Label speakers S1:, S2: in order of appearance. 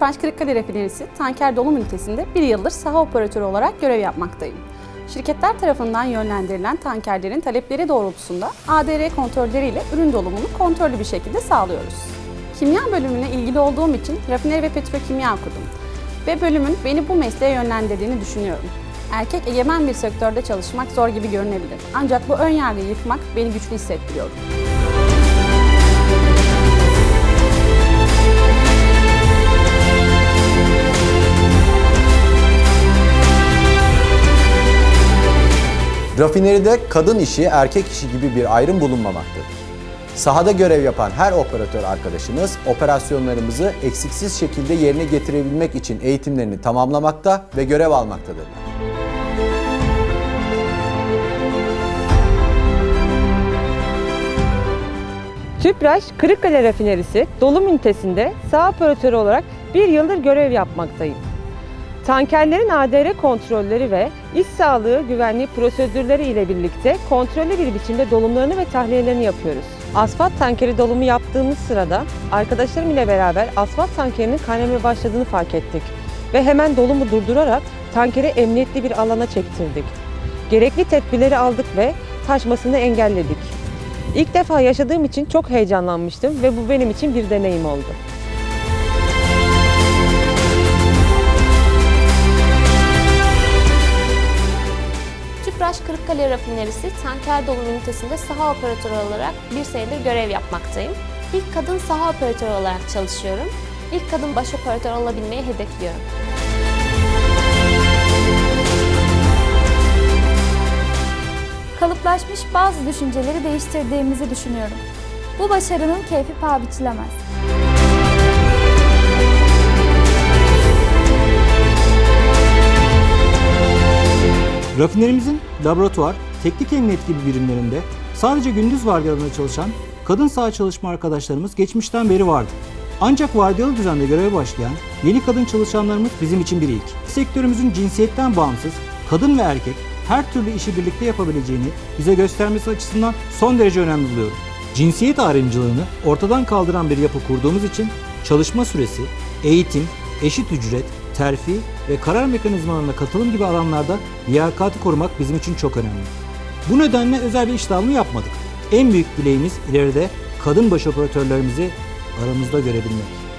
S1: Tüpraş Kırıkkale Rafinerisi tanker dolum ünitesinde bir yıldır saha operatörü olarak görev yapmaktayım. Şirketler tarafından yönlendirilen tankerlerin talepleri doğrultusunda ADR kontrolleriyle ürün dolumunu kontrollü bir şekilde sağlıyoruz. Kimya bölümüne ilgili olduğum için rafineri ve petrokimya okudum ve bölümün beni bu mesleğe yönlendirdiğini düşünüyorum. Erkek egemen bir sektörde çalışmak zor gibi görünebilir. Ancak bu ön yargıyı yıkmak beni güçlü hissettiriyor.
S2: Rafineride kadın işi erkek işi gibi bir ayrım bulunmamaktadır. Sahada görev yapan her operatör arkadaşımız operasyonlarımızı eksiksiz şekilde yerine getirebilmek için eğitimlerini tamamlamakta ve görev almaktadırlar.
S3: Tüpraş Kırıkkale Rafinerisi dolum ünitesinde saha operatörü olarak bir yıldır görev yapmaktayım. Tankerlerin ADR kontrolleri ve iş sağlığı güvenliği prosedürleri ile birlikte kontrollü bir biçimde dolumlarını ve tahliyelerini yapıyoruz. Asfalt tankeri dolumu yaptığımız sırada arkadaşlarım ile beraber asfalt tankerinin kaynamaya başladığını fark ettik ve hemen dolumu durdurarak tankeri emniyetli bir alana çektirdik. Gerekli tedbirleri aldık ve taşmasını engelledik. İlk defa yaşadığım için çok heyecanlanmıştım ve bu benim için bir deneyim oldu.
S4: Kırıkkale Rafinerisi tanker dolum ünitesinde saha operatörü olarak bir senedir görev yapmaktayım. İlk kadın saha operatörü olarak çalışıyorum. İlk kadın baş operatör olabilmeyi hedefliyorum.
S5: kalıplaşmış bazı düşünceleri değiştirdiğimizi düşünüyorum. Bu başarının keyfi paha biçilemez.
S6: Rafinerimizin laboratuvar, teknik emniyet gibi birimlerinde sadece gündüz vardiyalarında çalışan kadın saha çalışma arkadaşlarımız geçmişten beri vardı. Ancak vardiyalı düzende göreve başlayan yeni kadın çalışanlarımız bizim için bir ilk. Sektörümüzün cinsiyetten bağımsız kadın ve erkek her türlü işi birlikte yapabileceğini bize göstermesi açısından son derece önemli buluyorum. Cinsiyet ayrımcılığını ortadan kaldıran bir yapı kurduğumuz için çalışma süresi, eğitim, eşit ücret, terfi ve karar mekanizmalarına katılım gibi alanlarda liyakati korumak bizim için çok önemli. Bu nedenle özel bir iş dağılımı yapmadık. En büyük dileğimiz ileride kadın baş operatörlerimizi aramızda görebilmek.